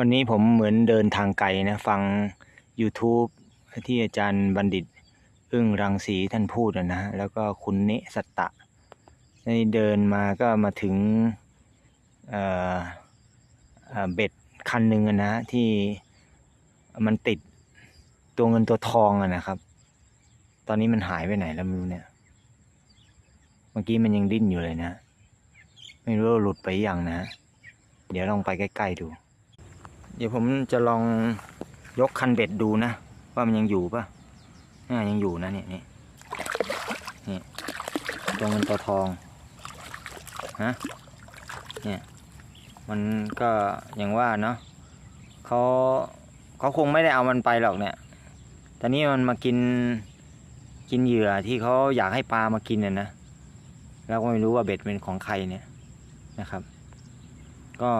วันนี้ผมเหมือนเดินทางไกลนะ ฟัง YouTube ที่อาจารย์บัณฑิต อึ้งรังสีท่านพูดอะนะ แล้วก็คุณเนสัตตะได้เดินมาก็มาถึงเเเบ็ดคันหนึ่งนะ ที่มันติดตัวเงินตัวทองนะครับ ตอนนี้มันหายไปไหนแล้วไม่รู้เนี่ย เมื่อกี้มันยังดิ้นอยู่เลยนะ ไม่รู้หลุดไปยังนะ เดี๋ยวลองไปใกล้ ๆ ดู เดี๋ยวผมจะลองยกคันเบ็ดดูนะ ว่ามันยังอยู่ปะน่ายังอยู่นะเนี่ยนี่นี่ตัวเงินตัวทองฮะเนี่ยมันก็อย่างว่าเนาะเขาเขาคงไม่ได้เอามันไปหรอกเนี่ยตอนนี้มันมากินกินเหยื่อที่เขาอยากให้ปลามากินน่ะนะแล้วก็ไม่รู้ว่าเบ็ดเป็นของใครเนี่ยนะครับ ก็